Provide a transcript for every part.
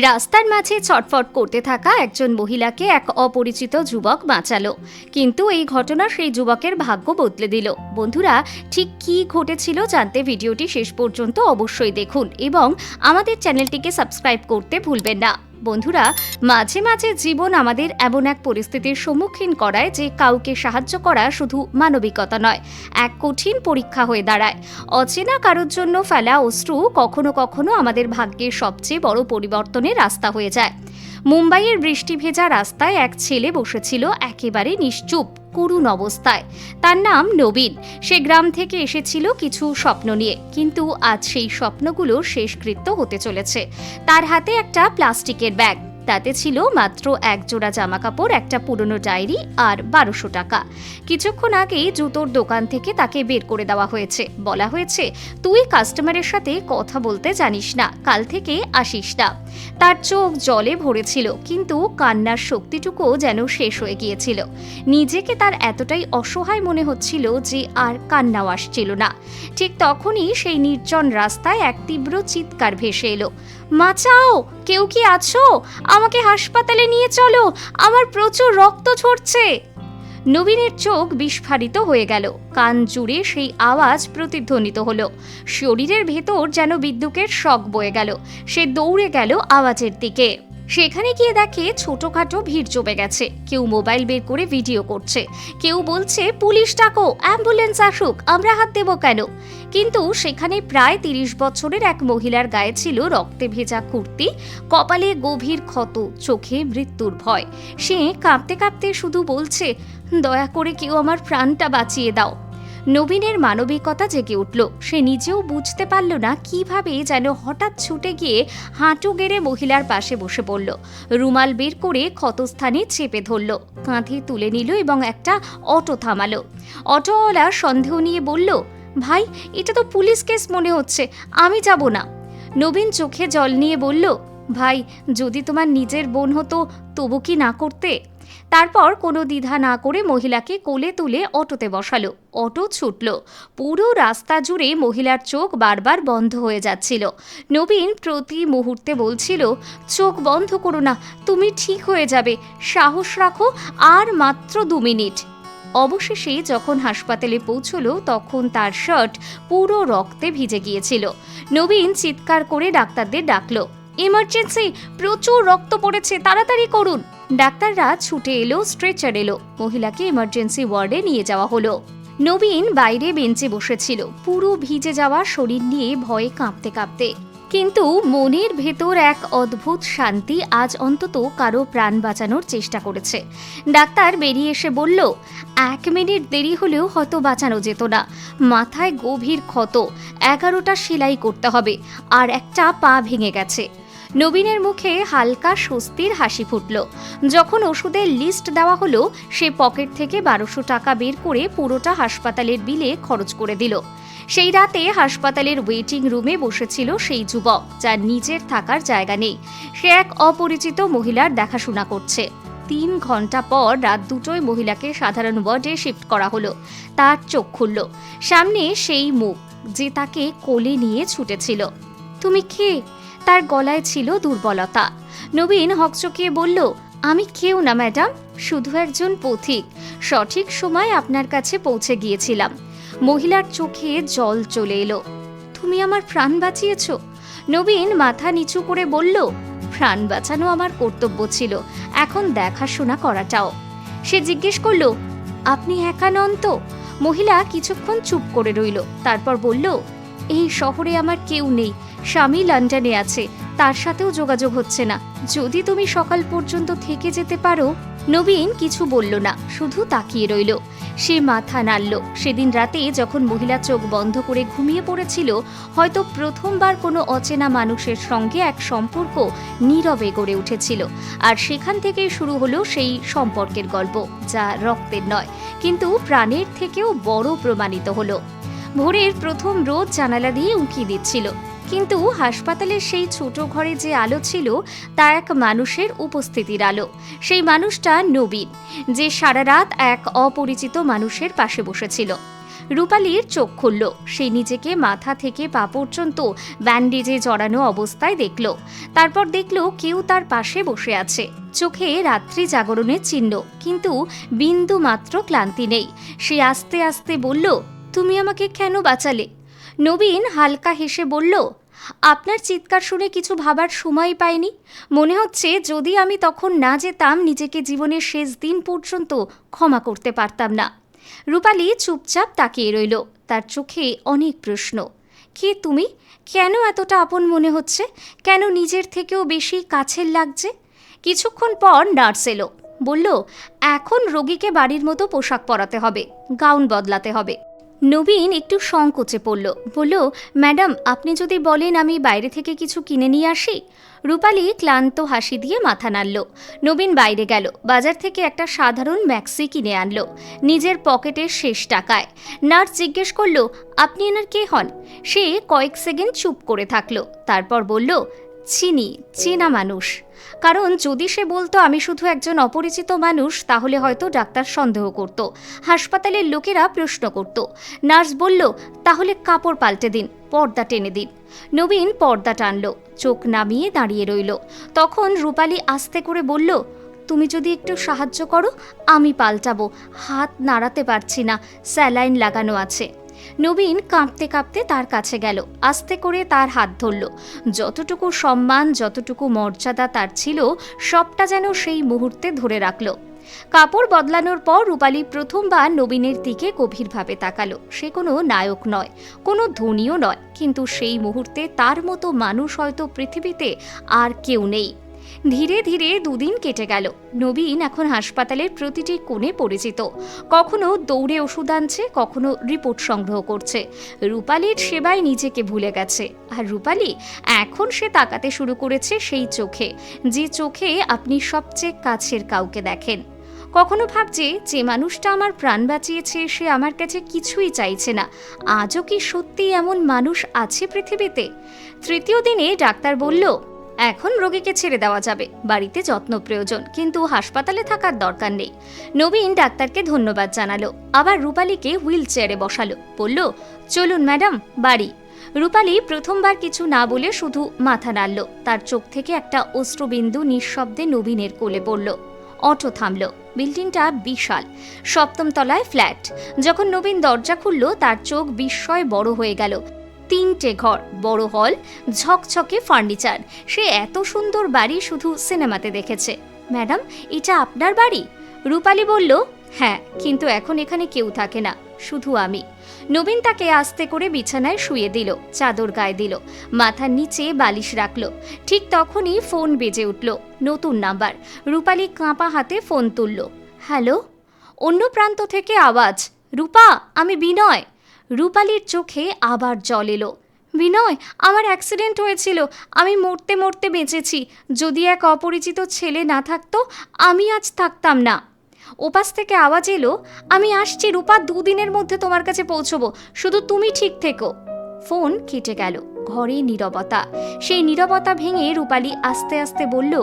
রাস্তার মাঝে ছটফট করতে থাকা একজন মহিলাকে এক অপরিচিত যুবক বাঁচালো। কিন্তু এই ঘটনা সেই যুবকের ভাগ্য বদলে দিল। বন্ধুরা, ঠিক কি ঘটেছিল জানতে ভিডিওটি শেষ পর্যন্ত অবশ্যই দেখুন এবং আমাদের চ্যানেলটিকে সাবস্ক্রাইব করতে ভুলবেন না। বন্ধুরা, মাঝে মাঝে জীবন আমাদের এমন এক পরিস্থিতির সম্মুখীন করায় যে কাউকে সাহায্য করা শুধু মানবিকতা নয়, এক কঠিন পরীক্ষা হয়ে দাঁড়ায়। অচেনা কারোর জন্য ফেলা অশ্রু কখনো কখনো আমাদের ভাগ্যের সবচেয়ে বড় পরিবর্তনের রাস্তা হয়ে যায়। মুম্বাইয়ের বৃষ্টি ভেজা রাস্তায় এক ছেলে বসেছিল একেবারে নিশ্চুপ, করুণ অবস্থায়। তার নাম নবীন। সে গ্রাম থেকে এসেছিল কিছু স্বপ্ন নিয়ে। কিন্তু আজ সেই স্বপ্নগুলো শেষকৃত্য হতে চলেছে। তার হাতে একটা প্লাস্টিকের ব্যাগ। তাতে ছিল মাত্র এক জোড়া জামা কাপড় একটা পুরনো ডায়েরি আর বারোশো টাকা। কিছুক্ষণ আগেই জুতোর দোকান থেকে তাকে বের করে দেওয়া হয়েছে। বলা হয়েছে, তুই কাস্টমারের সাথে কথা বলতে জানিস না, কাল থেকে আসিস না। তার চোখ জলে ভরেছিল, কিন্তু কান্নার শক্তিটুকু যেন শেষ হয়ে গিয়েছিল। নিজেকে তার এতটাই অসহায় মনে হচ্ছিল যে আর কান্নাও আসছিল না। ঠিক তখনই সেই নির্জন রাস্তায় এক তীব্র চিৎকার ভেসে এলো। মাচাও কেউ কি আছো? আমাকে হাসপাতালে নিয়ে চলো, আমার প্রচুর রক্ত ঝরছে। নবীনের চোখ বিস্ফারিত হয়ে গেল, কান জুড়ে সেই আওয়াজ প্রতিধ্বনিত হলো। শরীরের ভেতর যেন বিদ্যুকের শখ বয়ে গেল, সে দৌড়ে গেল আওয়াজের দিকে। সেখানে গিয়ে দেখে ছোটখাটো ভিড় জমে গেছে। কেউ মোবাইল বের করে ভিডিও করছে। কেউ বলছে, পুলিশ ডাকো, অ্যাম্বুলেন্স আসুক, আমরা হাত দেব কেন? কিন্তু সেখানে প্রায় তিরিশ বছরের এক মহিলার গায়ে ছিল রক্তে ভেজা কুর্তি, কপালে গভীর ক্ষত, চোখে মৃত্যুর ভয়। সে কাঁপতে কাঁপতে শুধু বলছে, দয়া করে কেউ আমার প্রাণটা বাঁচিয়ে দাও। নবীনের মানবিকতা জেগে উঠল। সে নিজেও বুঝতে পারল না কীভাবে যেন হঠাৎ ছুটে গিয়ে হাঁটু গেড়ে মহিলার পাশে বসে পড়ল। রুমাল বের করে ক্ষতস্থানে চেপে ধরল। কাঁধে তুলে নিল এবং একটা অটো থামালো। অটোওয়ালা সন্দেহ নিয়ে বলল, ভাই, এটা তো পুলিশ কেস মনে হচ্ছে, আমি যাব না। নবীন চোখে জল নিয়ে বলল, ভাই, যদি তোমার নিজের বোন হতো তবু কি না করতে? তারপর কোনো দ্বিধা না করে মহিলাকে কোলে তুলে অটোতে বসালো। অটো ছুটল। পুরো রাস্তা জুড়ে মহিলার চোখ বারবার বন্ধ হয়ে যাচ্ছিল। নবীন প্রতি মুহূর্তে বলছিল, চোখ বন্ধ করো না, তুমি ঠিক হয়ে যাবে। সাহস রাখো, আর মাত্র দু মিনিট। অবশেষে যখন হাসপাতালে পৌঁছলো, তখন তার শার্ট পুরো রক্তে ভিজে গিয়েছিল। নবীন চিৎকার করে ডাক্তারদের ডাকলো। ইমার্জেন্সি প্রচুর রক্ত পড়েছে, তাড়াতাড়ি করুন। ডাক্তাররা ছুটে এলো স্ট্রেচার এলো। মহিলাকে ইমার্জেন্সি ওয়ার্ডে নিয়ে যাওয়া হলো। নবীন বাইরে বেঞ্চে বসেছিল। পুরো ভিজে যাওয়া শরীর নিয়ে ভয়ে কাঁপতে কাঁপতে। কিন্তু মনের ভেতর এক অদ্ভুত শান্তি আজ অন্তত কারও প্রাণ বাঁচানোর চেষ্টা করেছে। ডাক্তার বেরিয়ে এসে বলল, এক মিনিট দেরি হলেও হয়তো বাঁচানো যেত না। মাথায় গভীর ক্ষত। এগারোটা সেলাই করতে হবে। আর একটা পা ভেঙে গেছে। নবীনের মুখে হালকা স্বস্তির হাসি ফুটল। যখন ওষুধের লিস্ট দেওয়া হলো, সে পকেট থেকে বারোশো টাকা বের করে পুরোটা হাসপাতালের বিলে খরচ করে দিল। সেই রাতে হাসপাতালের ওয়েটিং রুমে বসেছিল সেই যুবক, যার নিজের থাকার জায়গা নেই। সে এক অপরিচিত মহিলার দেখাশোনা করছে। তিন ঘণ্টা পর রাত দুটোয় মহিলাকে সাধারণ ওয়ার্ডে শিফট করা হলো। তার চোখ খুলল। সামনে সেই মুখ, যে তাকে কোলে নিয়ে ছুটেছিল। তুমি কে? তার গলায় ছিল দুর্বলতা। নবীন হকচকিয়ে বলল, আমি কেউ না, ম্যাডাম, শুধু একজন পথিক। সঠিক সময় আপনার কাছে পৌঁছে গিয়েছিলাম। মহিলার চোখে জল চলে এলো। তুমি আমার প্রাণ বাঁচিয়েছ? নবীন মাথা নিচু করে বলল, প্রাণ বাঁচানো আমার কর্তব্য ছিল। এখন দেখাশোনা করাটাও। সে জিজ্ঞেস করল, আপনি একা নন তো? মহিলা কিছুক্ষণ চুপ করে রইল। তারপর বলল, এই শহরে আমার কেউ নেই। স্বামী লন্ডনে আছে। তার সাথেও যোগাযোগ হচ্ছে না। যদি তুমি সকাল পর্যন্ত থেকে যেতে পারো, নবীন কিছু বলল না, শুধু তাকিয়ে রইল। সে মাথা নাড়ল। সেদিন রাতে যখন মহিলা চোখ বন্ধ করে ঘুমিয়ে পড়েছিল, হয়তো প্রথমবার কোনো অচেনা মানুষের সঙ্গে এক সম্পর্ক নীরবে গড়ে উঠেছিল। আর সেখান থেকেই শুরু হলো সেই সম্পর্কের গল্প, যা রক্তের নয়, কিন্তু প্রাণের থেকেও বড় প্রমাণিত হলো। ভোরের প্রথম রোদ জানালা দিয়ে উঁকি দিচ্ছিল। কিন্তু হাসপাতালের সেই ছোট ঘরে যে আলো ছিল, তা এক মানুষের উপস্থিতির আলো। সেই মানুষটা নবীন, যে সারা রাত এক অপরিচিত মানুষের পাশে বসেছিল। রূপালীর চোখ খুলল। সে নিজেকে মাথা থেকে পা পর্যন্ত ব্যান্ডেজে জড়ানো অবস্থায় দেখল। তারপর দেখল কেউ তার পাশে বসে আছে। চোখে রাত্রি জাগরণের চিহ্ন, কিন্তু বিন্দু মাত্র ক্লান্তি নেই। সে আস্তে আস্তে বলল, তুমি আমাকে কেন বাঁচালে? নবীন হালকা হেসে বলল আপনার চিৎকার শুনে কিছু ভাবার সময় পাইনি। মনে হচ্ছে যদি আমি তখন না যেতাম, নিজেকে জীবনের শেষ দিন পর্যন্ত ক্ষমা করতে পারতাম না। রূপালী চুপচাপ তাকিয়ে রইল, তার চোখে অনেক প্রশ্ন। কে তুমি? কেন এতটা আপন মনে হচ্ছে? কেন নিজের থেকেও বেশি কাছের লাগছে? কিছুক্ষণ পর নার্স এলো, বলল, এখন রোগীকে বাড়ির মতো পোশাক পরাতে হবে, গাউন বদলাতে হবে। নবীন একটু সংকোচে পড়ল। বলল, ম্যাডাম, আপনি যদি বলেন আমি বাইরে থেকে কিছু কিনে নিয়ে আসি? রূপালী ক্লান্ত হাসি দিয়ে মাথা নাড়ল। নবীন বাইরে গেল, বাজার থেকে একটা সাধারণ ম্যাক্সি কিনে আনলো, নিজের পকেটের শেষ টাকায়। নার্স জিজ্ঞেস করল, আপনি এনার কে হন? সে কয়েক সেকেন্ড চুপ করে থাকল, তারপর বলল চিনি, চেনা মানুষ। কারণ যদি সে বলতো আমি শুধু একজন অপরিচিত মানুষ, তাহলে হয়তো ডাক্তার সন্দেহ করত। হাসপাতালের লোকেরা প্রশ্ন করত। নার্স বলল, তাহলে কাপড় পাল্টে দিন, পর্দা টেনে দিন। নবীন পর্দা টানল, চোখ নামিয়ে দাঁড়িয়ে রইল। তখন রূপালী আস্তে করে বলল, তুমি যদি একটু সাহায্য করো, আমি পাল্টাবো। হাত নাড়াতে পারছি না, স্যালাইন লাগানো আছে। নবীন কাঁপতে কাঁপতে তার কাছে গেল। আস্তে করে তার হাত ধরল। যতটুকু সম্মান, যতটুকু মর্যাদা তার ছিল, সবটা যেন সেই মুহূর্তে ধরে রাখল। কাপড় বদলানোর পর রূপালী প্রথমবার নবীনের দিকে গভীরভাবে তাকালো। সে কোনো নায়ক নয়, কোনো ধনীও নয়, কিন্তু সেই মুহূর্তে তার মতো মানুষ হয়তো পৃথিবীতে আর কেউ নেই। ধীরে ধীরে দুদিন কেটে গেল। নবীন এখন হাসপাতালের প্রতিটি কোণে পরিচিত। কখনো দৌড়ে ওষুধ আনছে, কখনো রিপোর্ট সংগ্রহ করছে। রূপালীর সেবায় নিজেকে ভুলে গেছে। আর রূপালী, এখন সে তাকাতে শুরু করেছে সেই চোখে, যে চোখে আপনি সবচেয়ে কাছের কাউকে দেখেন। কখনো ভাবছে, যে মানুষটা আমার প্রাণ বাঁচিয়েছে, সে আমার কাছে কিছুই চাইছে না। আজও কি সত্যি এমন মানুষ আছে পৃথিবীতে? তৃতীয় দিনে ডাক্তার বলল এখন রোগীকে ছেড়ে দেওয়া যাবে। বাড়িতে যত্ন প্রয়োজন, কিন্তু হাসপাতালে থাকার দরকার নেই। নবীন ডাক্তারকে ধন্যবাদ জানালো। আবার রূপালীকে হুইল চেয়ারে বসালো। বলল, চলুন ম্যাডাম, বাড়ি। রূপালী প্রথমবার কিছু না বলে শুধু মাথা নাড়ল। তার চোখ থেকে একটা অশ্রুবিন্দু নিঃশব্দে নবীনের কোলে পড়ল। অটো থামল। বিল্ডিংটা বিশাল। সপ্তম তলায় ফ্ল্যাট। যখন নবীন দরজা খুলল, তার চোখ বিস্ময় বড় হয়ে গেল। তিনটে ঘর, বড় হল, ঝকঝকে ফার্নিচার। সে এত সুন্দর বাড়ি শুধু সিনেমাতে দেখেছে। ম্যাডাম, এটা আপনার বাড়ি? রূপালী বলল হ্যাঁ কিন্তু এখন এখানে কেউ থাকে না, শুধু আমি। নবীন তাকে আস্তে করে বিছানায় শুয়ে দিল, চাদর গায়ে দিল, মাথার নিচে বালিশ রাখল। ঠিক তখনই ফোন বেজে উঠল, নতুন নাম্বার। রূপালী কাঁপা হাতে ফোন তুলল, হ্যালো? অন্য প্রান্ত থেকে আওয়াজ, রূপা, আমি বিনয়। রূপালীর চোখে আবার জল এলো। বিনয়, আমার অ্যাক্সিডেন্ট হয়েছিল। আমি মরতে মরতে বেঁচেছি। যদি এক অপরিচিত ছেলে না থাকতো, আমি আজ থাকতাম না। ওপাশ থেকে আওয়াজ এলো, আমি আসছি রূপা, দুদিনের মধ্যে তোমার কাছে পৌঁছবো। শুধু তুমি ঠিক থেকো। ফোন কেটে গেল, ঘরে নীরবতা। সেই নীরবতা ভেঙে রূপালী আস্তে আস্তে বলল,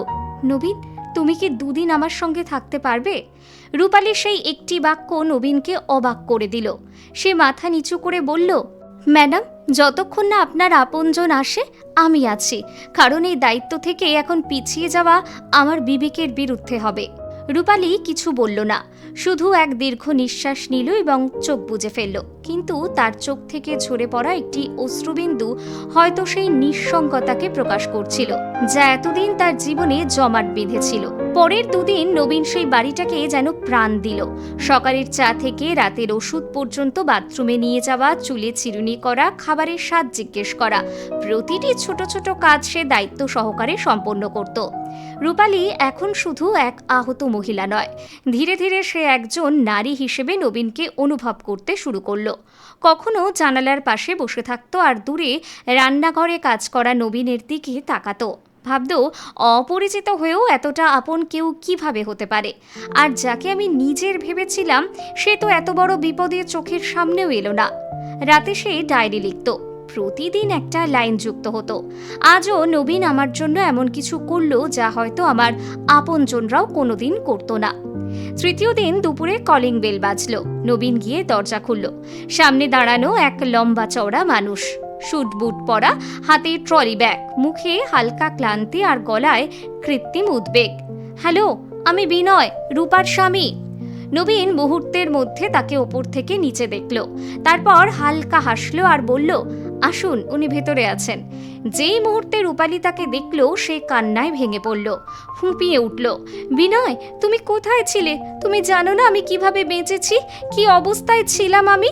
নবীন তুমি কি দুদিন আমার সঙ্গে থাকতে পারবে? রূপালী সেই একটি বাক্য নবীনকে অবাক করে দিল। সে মাথা নিচু করে বলল, ম্যাডাম, যতক্ষণ না আপনার আপনজন আসে, আমি আছি। কারণ এই দায়িত্ব থেকে এখন পিছিয়ে যাওয়া আমার বিবেকের বিরুদ্ধে হবে। রূপালী কিছু বলল না। শুধু এক দীর্ঘ নিঃশ্বাস নিল এবং চোখ বুঝে ফেলল। কিন্তু তার চোখ থেকে ঝরে পড়া একটি অশ্রুবিন্দু হয়তো সেই নিঃসঙ্গতাকে প্রকাশ করছিল, যা এতদিন তার জীবনে জমাট বেঁধেছিল। পরের দুদিন নবীন সেই বাড়িটাকে যেন প্রাণ দিল। সকালের চা থেকে রাতের ওষুধ পর্যন্ত বাথরুমে নিয়ে যাওয়া, চুলে চিরুনি করা, খাবারের স্বাদ জিজ্ঞেস করা, প্রতিটি ছোট ছোট কাজ সে দায়িত্ব সহকারে সম্পন্ন করত। রূপালী এখন শুধু এক আহত মহিলা নয়, ধীরে ধীরে সে একজন নারী হিসেবে নবীনকে অনুভব করতে শুরু করল। কখনো জানালার পাশে বসে থাকতো আর দূরে রান্নাঘরে কাজ করা নবীনের দিকে তাকাতো। ভাবতো অপরিচিত হয়েও এতটা আপন কেউ কীভাবে হতে পারে? আর যাকে আমি নিজের ভেবেছিলাম, সে তো এত বড় বিপদে চোখের সামনেও এলো না। রাতে সে ডায়েরি লিখত। প্রতিদিন একটা লাইন যুক্ত হতো। আজও নবীন আমার জন্য এমন কিছু করল যা হয়তো আমার আপনজনরাও কোনোদিন করতো না। তৃতীয় দিন দুপুরে কলিং বেল বাজলো। নবীন গিয়ে দরজা খুলল। সামনে দাঁড়ানো এক লম্বা চওড়া মানুষ। শুট বুট পরা, হাতে ট্রলি ব্যাগ, মুখে হালকা ক্লান্তি আর গলায় কৃত্রিম উদ্বেগ। হ্যালো, আমি বিনয়, রূপার স্বামী। নবীন মুহূর্তের মধ্যে তাকে ওপর থেকে নিচে দেখল। তারপর হালকা হাসলো আর বলল, আসুন, উনি ভেতরে আছেন। যেই মুহূর্তে রূপালী তাকে দেখল, সে কান্নায় ভেঙে পড়ল, ফুঁপিয়ে উঠল। বিনয়, তুমি কোথায় ছিলে? তুমি জানো না আমি কীভাবে বেঁচেছি? কি অবস্থায় ছিলাম আমি?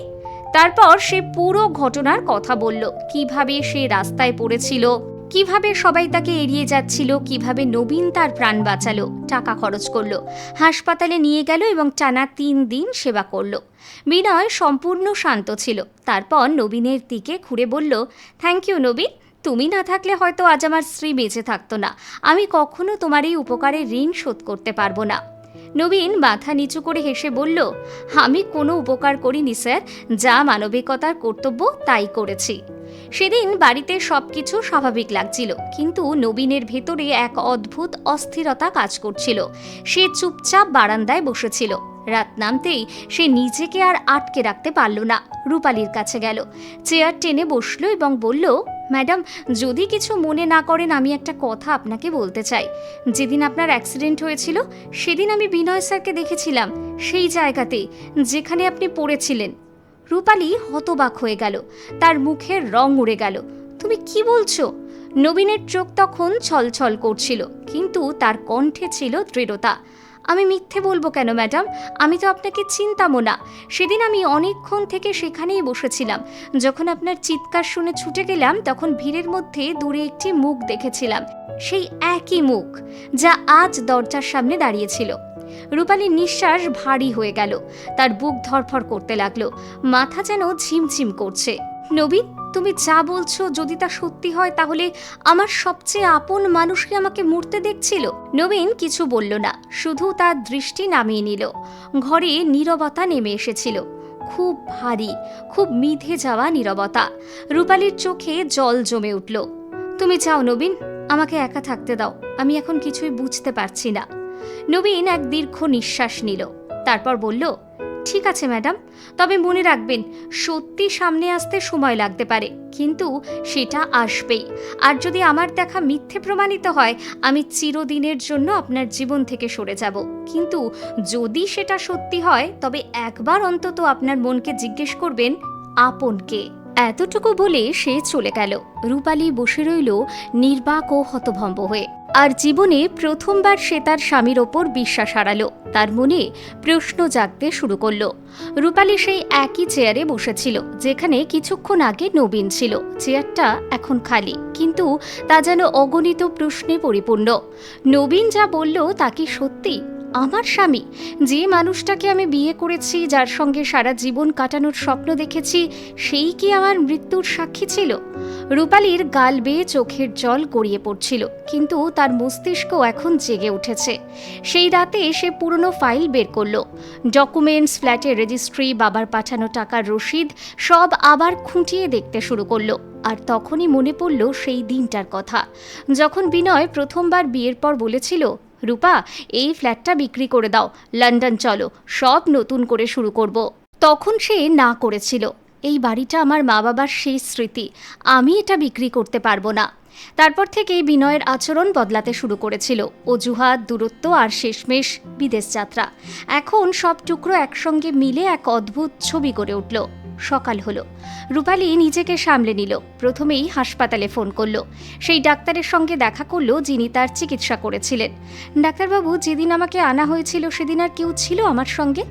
তারপর সে পুরো ঘটনার কথা বলল। কীভাবে সে রাস্তায় পড়েছিল, কীভাবে সবাই তাকে এড়িয়ে যাচ্ছিল, কীভাবে নবীন তার প্রাণ বাঁচালো, টাকা খরচ করল, হাসপাতালে নিয়ে গেল এবং টানা তিন দিন সেবা করল। বিনয় সম্পূর্ণ শান্ত ছিল। তারপর নবীনের দিকে ঘুরে বলল থ্যাংক ইউ নবীন। তুমি না থাকলে হয়তো আজ আমার স্ত্রী বেঁচে থাকতো না। আমি কখনো তোমার এই উপকারের ঋণ শোধ করতে পারব না। নবীন মাথা নিচু করে হেসে বলল, আমি কোনো উপকার করিনি, স্যার। যা মানবিকতার কর্তব্য, তাই করেছি। সেদিন বাড়িতে সব কিছু স্বাভাবিক লাগছিল, কিন্তু নবীনের ভেতরে এক অদ্ভুত অস্থিরতা কাজ করছিল। সে চুপচাপ বারান্দায় বসেছিল। রাত নামতেই সে নিজেকে আর আটকে রাখতে পারল না। রূপালির কাছে গেল। চেয়ার টেনে বসল এবং বলল ম্যাডাম, যদি কিছু মনে না করেন, আমি একটা কথা আপনাকে বলতে চাই। যেদিন আপনার অ্যাক্সিডেন্ট হয়েছিল, সেদিন আমি বিনয় স্যারকে দেখেছিলাম, সেই জায়গাতেই, যেখানে আপনি পড়েছিলেন। রূপালী হতবাক হয়ে গেল, তার মুখের রং উড়ে গেল। তুমি কি বলছো? নবীনের চোখ তখন ছলছল করছিল, কিন্তু তার কণ্ঠে ছিল দৃঢ়তা। আমি মিথ্যে বলব কেন, ম্যাডাম? আমি তো আপনাকে চিন্তামো না। সেদিন আমি অনেকক্ষণ থেকে সেখানেই বসেছিলাম। যখন আপনার চিৎকার শুনে ছুটে গেলাম, তখন ভিড়ের মধ্যে দূরে একটি মুখ দেখেছিলাম। সেই একই মুখ, যা আজ দরজার সামনে দাঁড়িয়েছিল। রূপালীর নিঃশ্বাস ভারী হয়ে গেল। তার বুক ধরফর করতে লাগল। মাথা যেন ঝিমঝিম করছে। নবীন তুমি যা বলছো যদি তা সত্যি হয়, তাহলে আমার সবচেয়ে আপন মানুষকে আমাকে মরতে দেখছিল? নবীন কিছু বলল না, শুধু তার দৃষ্টি নামিয়ে নিল। ঘরে নীরবতা নেমে এসেছিল। খুব ভারী, খুব মিধে যাওয়া নীরবতা। রূপালীর চোখে জল জমে উঠল। তুমি চাও নবীন, আমাকে একা থাকতে দাও, আমি এখন কিছুই বুঝতে পারছি না। নবীন এক দীর্ঘ নিঃশ্বাস নিল, তারপর বলল ঠিক আছে, ম্যাডাম। তবে মনে রাখবেন, সত্যি সামনে আসতে সময় লাগতে পারে, কিন্তু সেটা আসবেই। আর যদি আমার দেখা মিথ্যে প্রমাণিত হয়, আমি চিরদিনের জন্য আপনার জীবন থেকে সরে যাব। কিন্তু যদি সেটা সত্যি হয়, তবে একবার অন্তত আপনার মনকে জিজ্ঞেস করবেন আপনকে এতটুকু বলে সে চলে গেল। রূপালী বসে রইল নির্বাক ও হতভম্ব হয়ে। আর জীবনে প্রথমবার সে তার স্বামীর ওপর বিশ্বাস হারালো। তার মনে প্রশ্ন জাগতে শুরু করল। রূপালী সেই একই চেয়ারে বসেছিল, যেখানে কিছুক্ষণ আগে নবীন ছিল। চেয়ারটা এখন খালি, কিন্তু তা যেন অগণিত প্রশ্নে পরিপূর্ণ। নবীন যা বলল তা কি সত্যি? আমার স্বামী, যে মানুষটাকে আমি বিয়ে করেছি, যার সঙ্গে সারা জীবন কাটানোর স্বপ্ন দেখেছি, সেই কি আমার মৃত্যুর সাক্ষী ছিল? রূপালীর গাল বেয়ে চোখের জল গড়িয়ে পড়ছিল, কিন্তু তার মস্তিষ্ক এখন জেগে উঠেছে। সেই রাতে সে পুরনো ফাইল বের করল। ডকুমেন্টস, ফ্ল্যাটের রেজিস্ট্রি, বাবার পাঠানো টাকার রসিদ, সব আবার খুঁটিয়ে দেখতে শুরু করল। আর তখনই মনে পড়ল সেই দিনটার কথা। যখন বিনয় প্রথমবার বিয়ের পর বলেছিল, রূপা, এই ফ্ল্যাটটা বিক্রি করে দাও, লন্ডন চলো, সব নতুন করে শুরু করব। তখন সে না করেছিল। এই বাড়িটা আমার মা বাবার সেই স্মৃতি। আমি এটা বিক্রি করতে পারব না। তারপর থেকেই বিনয়ের আচরণ বদলাতে শুরু করেছিল। অজুহাত, দূরত্ব আর শেষমেশ বিদেশ যাত্রা। এখন সব টুকরো একসঙ্গে মিলে এক অদ্ভুত ছবি গড়ে উঠল। সকাল হলো। রূপালী নিজেকে সামলে নিল। প্রথমেই হাসপাতালে ফোন করল। সেই ডাক্তারের সঙ্গে দেখা করল যিনি তার চিকিৎসা করেছিলেন। ডাক্তারবাবু, যেদিন আমাকে আনা হয়েছিল সেদিন আর কেউ ছিল আমার সঙ্গে?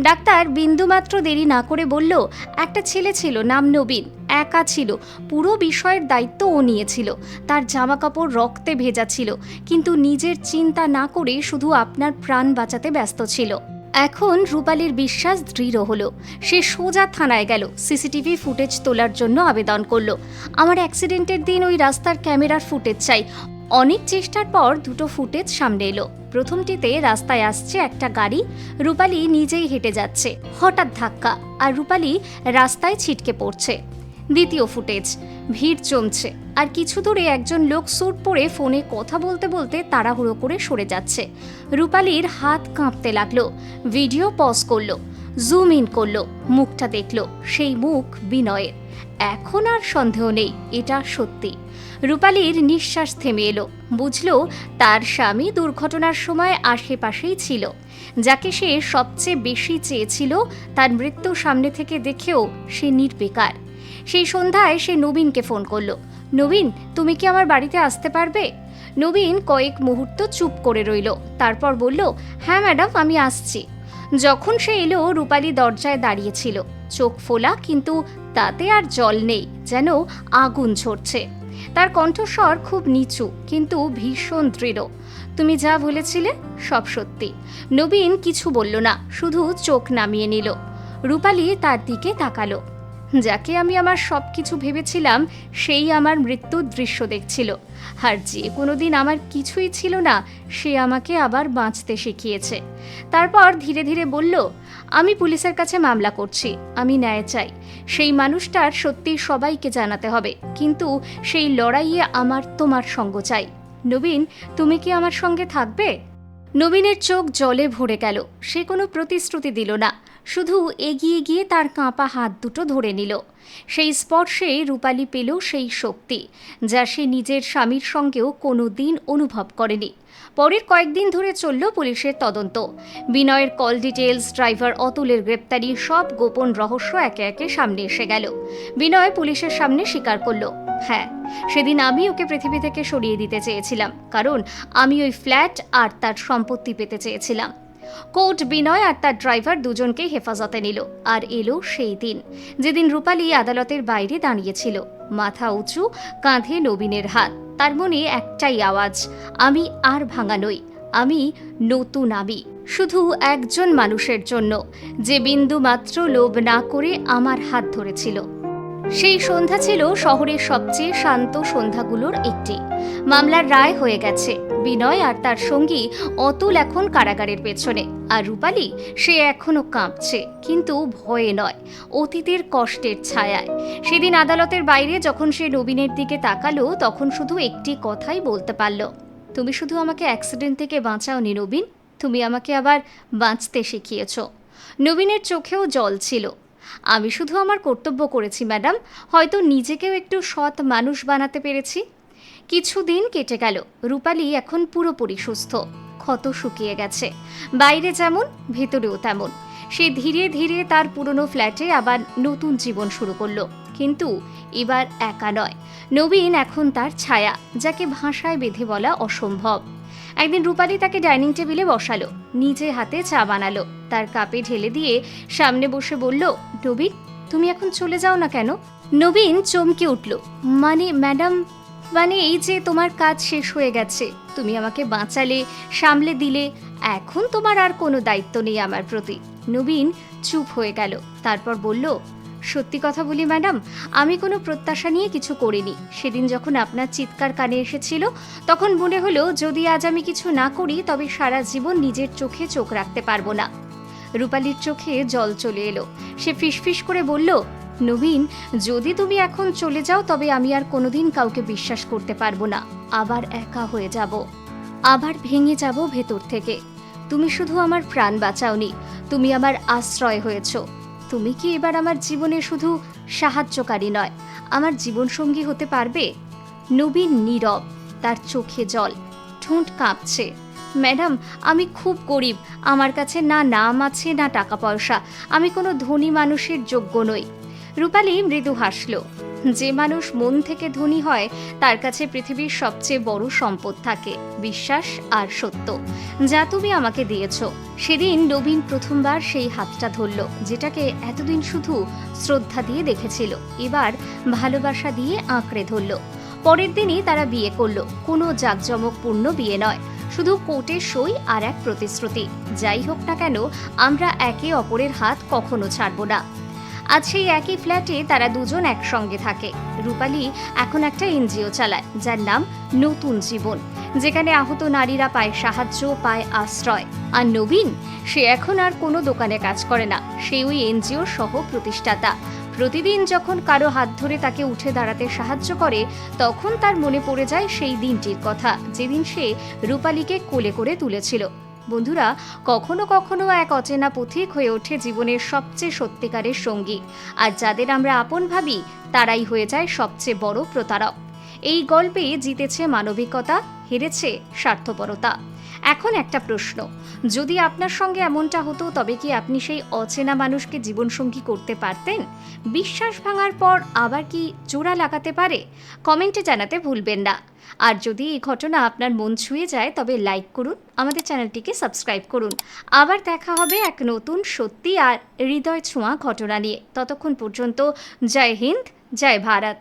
ডাক্তার বিন্দুমাত্র দেরি না করে বলল, একটা ছেলে ছিল, নাম নবীন। একা ছিল। পুরো বিষয়ের দায়িত্ব ও নিয়েছিল। তার জামা কাপড় রক্তে ভেজা ছিল। কিন্তু নিজের চিন্তা না করে শুধু আপনার প্রাণ বাঁচাতে ব্যস্ত ছিল। এখন রূপালীর বিশ্বাস দৃঢ় হলো। সে সোজা থানায় গেল। সিসিটিভি ফুটেজ তোলার জন্য আবেদন করল। আমার অ্যাক্সিডেন্টের দিন ওই রাস্তার ক্যামেরার ফুটেজ চাই। অনেক চেষ্টার পর দুটো ফুটেজ সামনে এলো। প্রথমটিতে রাস্তায় আসছে একটা গাড়ি। রূপালী নিজেই হেঁটে যাচ্ছে। হঠাৎ ধাক্কা। আর রূপালী রাস্তায় ছিটকে পড়ছে। দ্বিতীয় ফুটেজ। ভিড় জমছে। আর কিছু দূরে একজন লোক স্যুট পরে ফোনে কথা বলতে বলতে তাড়াহুড়ো করে সরে যাচ্ছে। রূপালীর হাত কাঁপতে লাগল। ভিডিও পজ করল। জুম ইন করল। মুখটা দেখল। সেই মুখ বিনয়ের। এখন আর সন্দেহ নেই, এটা সত্যি। রূপালীর নিঃশ্বাস থেমে এলো। বুঝলো তার স্বামী দুর্ঘটনার সময় আশেপাশেই ছিল। যাকে সে সবচেয়ে বেশি চেয়েছিল তার মৃত্যু সামনে থেকে দেখেও সে নির্বিকার। সেই সন্ধ্যায় সে নবীনকে ফোন করল। নবীন, তুমি কি আমার বাড়িতে আসতে পারবে? নবীন কয়েক মুহূর্ত চুপ করে রইল, তারপর বলল হ্যাঁ ম্যাডাম, আমি আসছি। যখন সে এলো, রূপালী দরজায় দাঁড়িয়েছিল চোখ ফোলা, কিন্তু তাতে আর জল নেই, যেন আগুন ঝরছে। তার কণ্ঠস্বর খুব নিচু, কিন্তু ভীষণ দৃঢ়। তুমি যা বলেছিলে, সব সত্যি। নবীন কিছু বলল না, শুধু চোখ নামিয়ে নিল। রূপালী তার দিকে তাকালো। যাকে আমি আমার সব কিছু ভেবেছিলাম, সেই আমার মৃত্যুর দৃশ্য দেখছিল। আর যে কোনো দিন আমার কিছুই ছিল না, সে আমাকে আবার বাঁচতে শিখিয়েছে। তারপর ধীরে ধীরে বলল, আমি পুলিশের কাছে মামলা করছি, আমি ন্যায় চাই। সেই মানুষটার সত্যি সবাইকে জানাতে হবে, কিন্তু সেই লড়াইয়ে আমার তোমার সঙ্গ চাই। নবীন, তুমি কি আমার সঙ্গে থাকবে? নবীনের চোখ জলে ভরে গেল, সে কোনো প্রতিশ্রুতি দিল না। শুধু এগিয়ে গিয়ে তার কাঁপা হাত দুটো ধরে নিল। সেই স্পর্শে রূপালি পেল সেই শক্তি, যা সে নিজের স্বামীর সঙ্গেও কোনো দিন অনুভব করেনি। পরের কয়েকদিন ধরে চলল পুলিশের তদন্ত। বিনয়ের কল ডিটেলস ড্রাইভার অতুলের গ্রেপ্তারি সব গোপন রহস্য একে একে সামনে এসে গেল। বিনয় পুলিশের সামনে স্বীকার করল হ্যাঁ সেদিন আমি ওকে পৃথিবী থেকে সরিয়ে দিতে চেয়েছিলাম। কারণ আমি ওই ফ্ল্যাট আর তার সম্পত্তি পেতে চেয়েছিলাম। কোর্ট বিনয় আর তার ড্রাইভার দুজনকে হেফাজতে নিল, আর এলো সেই দিন, যেদিন রূপালী আদালতের বাইরে দাঁড়িয়েছিল। মাথা উঁচু, কাঁধে নবীনের হাত, তার মনে একটাই আওয়াজ, আমি আর ভাঙা নই, আমি নতুন আমি, শুধু একজন মানুষের জন্য, যে বিন্দু মাত্র লোভ না করে আমার হাত ধরেছিল। সেই সন্ধ্যা ছিল শহরের সবচেয়ে শান্ত সন্ধ্যাগুলোর একটি। মামলার রায় হয়ে গেছে। বিনয় আর তার সঙ্গী অতুল এখন কারাগারের পেছনে। আর রূপালি, সে এখনও কাঁপছে, কিন্তু ভয়ে নয়, অতীতের কষ্টের ছায়ায়। সেদিন আদালতের বাইরে যখন সে নবীনের দিকে তাকালো, তখন শুধু একটি কথাই বলতে পারল, তুমি শুধু আমাকে অ্যাক্সিডেন্ট থেকে বাঁচাওনি নবীন, তুমি আমাকে আবার বাঁচতে শিখিয়েছ। নবীনের চোখেও জল ছিল। আমি শুধু আমার কর্তব্য করেছি, ম্যাডাম। হয়তো নিজেকেও একটু সৎ মানুষ বানাতে পেরেছি। কিছুদিন কেটে গেল। রূপালী এখন পুরোপুরি সুস্থ। ক্ষত শুকিয়ে গেছে। বাইরে যেমন, ভেতরেও তেমন। সে ধীরে ধীরে তার পুরনো ফ্ল্যাটে আবার নতুন জীবন শুরু করল। কিন্তু এবার একা নয়। নবীন এখন তার ছায়া, যাকে ভাষায় বেঁধে বলা অসম্ভব। একদিন রূপালি তাকে ডাইনিং টেবিলে বসালো, নিজে হাতে চা বানালো, তার কাপে ঢেলে দিয়ে সামনে বসে বলল, নবীন, তুমি এখন চলে যাও না কেন? নবীন চমকে উঠল মানে ম্যাডাম মানে এই যে তোমার কাজ শেষ হয়ে গেছে, তুমি আমাকে বাঁচালে, সামলে দিলে, এখন তোমার আর কোনো দায়িত্ব নেই আমার প্রতি। নবীন চুপ হয়ে গেল, তারপর বলল সত্যি কথা বলি, ম্যাডাম, আমি কোনো প্রত্যাশা নিয়ে কিছু করিনি। সেদিন যখন আপনার চিৎকার কানে এসেছিল, তখন মনে হলো যদি আজ আমি কিছু না করি, তবে সারা জীবন নিজের চোখে চোখ রাখতে পারব না। রূপালির চোখে জল চলে এলো। সে ফিসফিস করে বলল, নবীন, যদি তুমি এখন চলে যাও, তবে আমি আর কোনোদিন কাউকে বিশ্বাস করতে পারব না। আবার একা হয়ে যাব। আবার ভেঙে যাব ভেতর থেকে। তুমি শুধু আমার প্রাণ বাঁচাওনি। তুমি আমার আশ্রয় হয়েছ। তুমি কি এবার আমার জীবনে শুধু সাহায্যকারী নয়, আমার জীবনসঙ্গী হতে পারবে? নবীন নীরব, তার চোখে জল, ঠোঁট কাঁপছে। ম্যাডাম, আমি খুব গরিব, আমার কাছে না নাম আছে, না টাকা পয়সা, আমি কোনো ধনী মানুষের যোগ্য নই। রূপালী মৃদু হাসল। যে মানুষ মন থেকে ধনী হয়, তার কাছে পৃথিবীর সবচেয়ে বড় সম্পদ থাকে, বিশ্বাস আর সত্য। যা তুমি আমাকে দিয়েছ। সেদিন নবীন প্রথমবার সেই হাতটা ধরল, যেটাকে এতদিন শুধু শ্রদ্ধা দিয়ে দেখেছিল। এবার ভালোবাসা দিয়ে আঁকড়ে ধরল। পরের দিনই তারা বিয়ে করল। কোনো জাঁকজমকপূর্ণ বিয়ে নয়। শুধু কোর্টের সই আর এক প্রতিশ্রুতি। যাই হোক না কেন, আমরা একে অপরের হাত কখনো ছাড়ব না। আজ সেই একই ফ্ল্যাটে তারা দুজন একসঙ্গে থাকে। রূপালী এখন একটা এনজিও চালায়, যার নাম নতুন জীবন, যেখানে আহত নারীরা পায় সাহায্য, পায় আশ্রয়। আর নবীন, সে এখন আর কোনো দোকানে কাজ করে না। সে ওই এনজিওর সহ প্রতিষ্ঠাতা প্রতিদিন যখন কারও হাত ধরে তাকে উঠে দাঁড়াতে সাহায্য করে, তখন তার মনে পড়ে যায় সেই দিনটির কথা, যেদিন সে রূপালীকে কোলে করে তুলেছিল। বন্ধুরা, কখনো কখনো এক অচেনা পথিক হয়ে ওঠে জীবনের সবচেয়ে সত্যিকারের সঙ্গী। আর যাদের আমরা আপন ভাবি, তারাই হয়ে যায় সবচেয়ে বড় প্রতারক। এই গল্পে জিতেছে মানবিকতা, হেরেছে স্বার্থপরতা। এখন একটা প্রশ্ন। যদি আপনার সঙ্গে এমনটা হতো, তবে কি আপনি সেই অচেনা মানুষকে জীবনসঙ্গী করতে পারতেন? বিশ্বাস ভাঙার পর আবার কি জোড়া লাগাতে পারে? কমেন্টে জানাতে ভুলবেন না। আর যদি এই ঘটনা আপনার মন ছুঁয়ে যায়, তবে লাইক করুন, আমাদের চ্যানেলটিকে সাবস্ক্রাইব করুন। আবার দেখা হবে এক নতুন সত্যি আর হৃদয় ছোঁয়া ঘটনা নিয়ে। ততক্ষণ পর্যন্ত জয় হিন্দ, জয় ভারত।